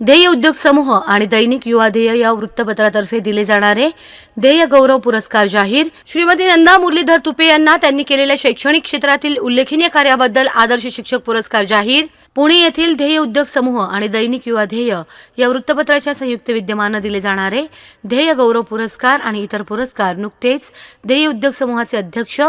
ध्येय उद्योग समूह आणि दैनिक युवा ध्येय या वृत्तपत्रातर्फे दिले जाणारे ध्येय गौरव पुरस्कार जाहीर. श्रीमती नंदा मुरलीधर तुपे यांना त्यांनी केलेल्या शैक्षणिक क्षेत्रातील उल्लेखनीय कार्याबद्दल आदर्श शिक्षक पुरस्कार जाहीर. पुणे येथील ध्येय उद्योग समूह आणि दैनिक युवा ध्येय या वृत्तपत्राच्या संयुक्त विद्यमानं दिले जाणारे ध्येय गौरव पुरस्कार आणि इतर पुरस्कार नुकतेच ध्येय उद्योग समूहाचे अध्यक्ष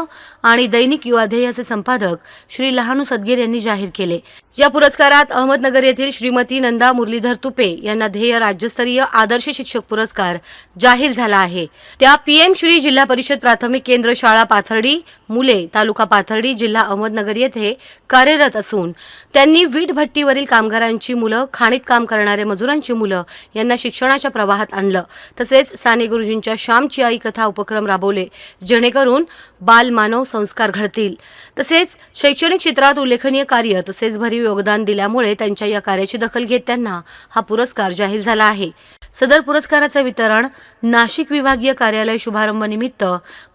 आणि दैनिक युवा ध्येयाचे संपादक श्री लहानू सदगीर यांनी जाहीर केले. या पुरस्कारात अहमदनगर येथील श्रीमती नंदा मुरलीधर तुपे यांना ध्येय राज्यस्तरीय आदर्श शिक्षक पुरस्कार जाहीर झाला आहे. त्या पीएम श्री जिल्हा परिषद प्राथमिक केंद्र शाळा पाथर्डी मुले तालुका पाथर्डी जिल्हा अहमदनगर येथे कार्यरत असून त्यांनी वीट भट्टीवरील कामगारांची मुलं खाणीत काम करणाऱ्या मजुरांची मुलं यांना शिक्षणाच्या प्रवाहात आणलं. तसेच साने गुरुजींच्या श्यामची आई कथा उपक्रम राबवले जेणेकरून बाल मानव संस्कार घडतील. तसेच शैक्षणिक क्षेत्रात उल्लेखनीय कार्य तसेच भरीव योगदान दिल्यामुळे त्यांच्या या कार्याची दखल घेत त्यांना हा पुरस्कार जाहीर झाला आहे. सदर पुरस्काराचं वितरण नाशिक विभागीय कार्यालय शुभारंभ निमित्त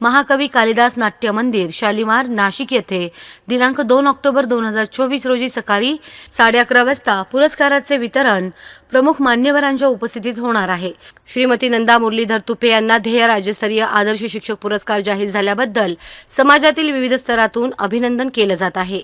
महाकवी कालिदास नाट्य मंदिर शालिमार नाशिक येथे दिनांक दोन ऑक्टोबर दोन हजार चोवीस रोजी सकाळी साडे अकरा वाजता पुरस्काराचे वितरण प्रमुख मान्यवरांच्या उपस्थितीत होणार आहे. श्रीमती नंदा मुरलीधर तुपे यांना ध्येय राज्यस्तरीय आदर्श शिक्षक पुरस्कार जाहीर झाल्याबद्दल समाजातील विविध स्तरातून अभिनंदन केलं जात आहे.